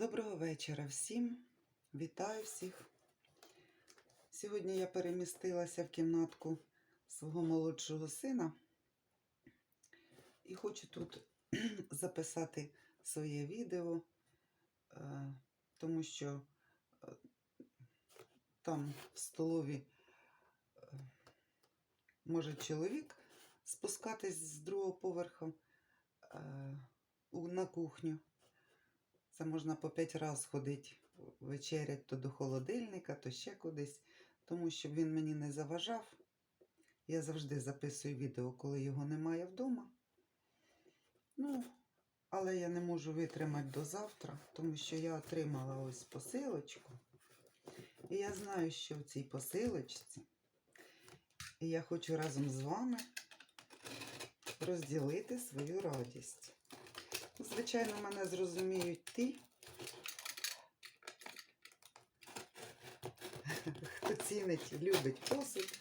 Доброго вечора всім. Вітаю всіх. Сьогодні я перемістилася в кімнатку свого молодшого сина і хочу тут записати своє відео, е, тому що е, там в столові е, може чоловік спускатись з другого поверху на кухню. Це можна по п'ять разів ходити вечерять то до холодильника, то ще кудись, тому щоб він мені не заважав. Я завжди записую відео, коли його немає вдома. Ну, але я не можу витримати до завтра, тому що я отримала ось посилочку. І я знаю, що в цій посилочці. І я хочу разом з вами розділити свою радість. Звичайно, мене зрозуміють ті, хто цінить, любить посуд.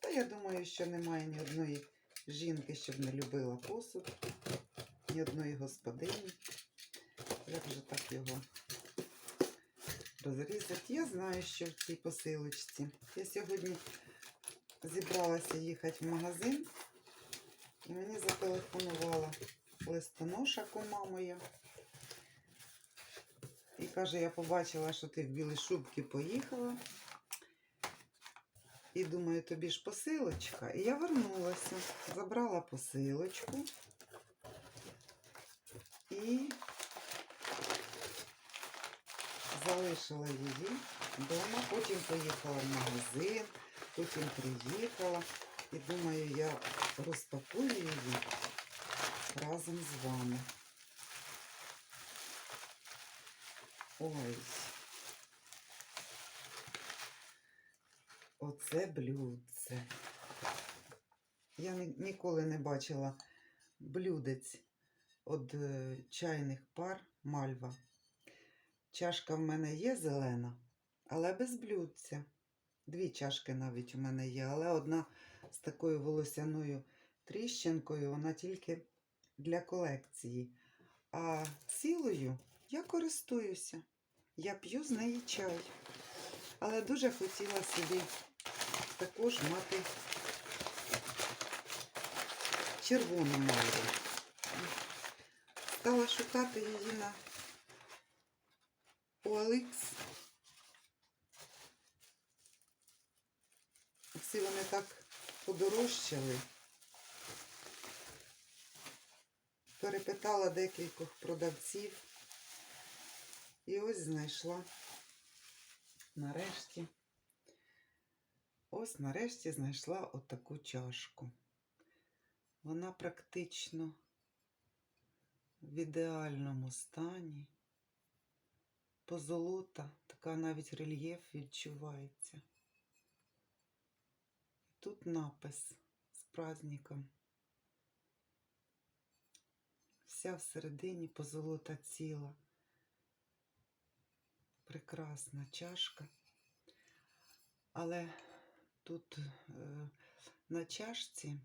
Та я думаю, що немає ні одної жінки, щоб не любила посуд, ні одної господині. Як же так його розрізати? Я знаю, що в цій посилочці. Я сьогодні зібралася їхати в магазин. Мені зателефонувала листоноша кума моя. І каже, я побачила, що ти в білій шубці поїхала. І думаю, тобі ж посилочка. І я вернулася, забрала посилочку і залишила її вдома. Потім поїхала в магазин, потім приїхала. І думаю, я розпакую її разом з вами. Ой. Оце блюдце. Я ніколи не бачила блюдець від е, чайних пар мальва. Чашка в мене є зелена, але без блюдця. Дві чашки навіть у мене є, але одна з такою волосяною тріщинкою, вона тільки для колекції. А цілою я користуюся. Я п'ю з неї чай. Але дуже хотіла собі також мати червону мальву. Стала шукати її на OLX. Всі вони так подорожчали. Перепитала декількох продавців. І ось знайшла нарешті. Ось нарешті знайшла отаку чашку. Вона практично в ідеальному стані. Позолота, така навіть рельєф відчувається. Тут напис з праздником. Вся всередині позолота ціла. Прекрасна чашка. Але тут е, на чашці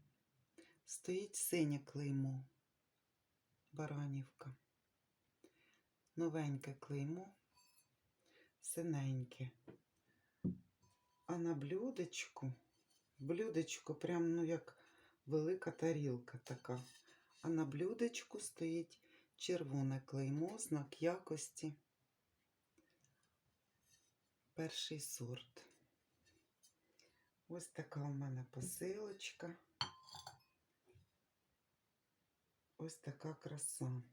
стоїть синє клеймо. Баранівка. Новеньке клеймо, синеньке. А на блюдечку Блюдечко прям, ну, як велика тарілка така. А на блюдечку стоїть червоне клеймо, знак якості. Перший сорт. Ось така у мене посилочка. Ось така краса.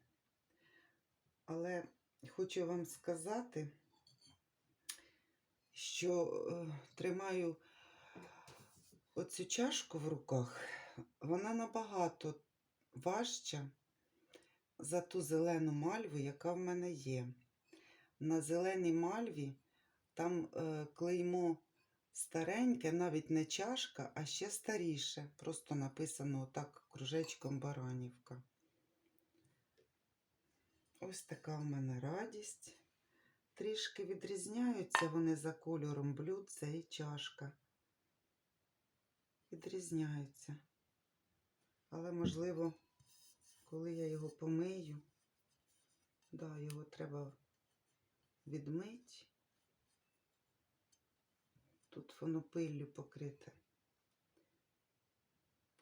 Але хочу вам сказати, що е, тримаю оцю чашку в руках, вона набагато важча за ту зелену мальву, яка в мене є. На зеленій мальві там е, клеймо стареньке, навіть не чашка, а ще старіше. Просто написано отак кружечком Баранівка. Ось така в мене радість. Трішки відрізняються вони за кольором блюдця і чашка відрізняються. Але, можливо, коли я його помию, Да, його треба відмити. Тут воно пиллю покрите.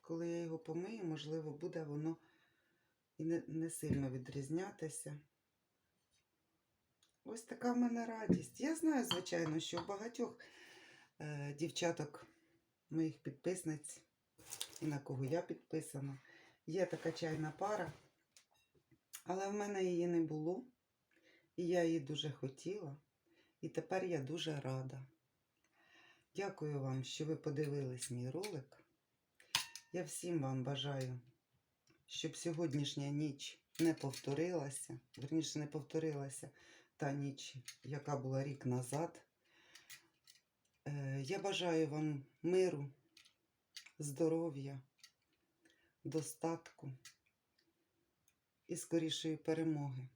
Коли я його помию, можливо, буде воно і не, не сильно відрізнятися. Ось така в мене радість. Я знаю, звичайно, що у багатьох е, дівчаток, моїх підписниць, і на кого я підписана, є така чайна пара, але в мене її не було, і я її дуже хотіла, і тепер я дуже рада. Дякую вам, що ви подивились мій ролик. Я всім вам бажаю, щоб сьогоднішня ніч не повторилася, верніше не повторилася та ніч, яка була рік назад. Е, Я бажаю вам миру, здоров'я, достатку і скорішої перемоги.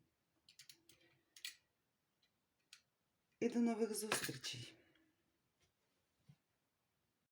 І до нових зустрічей!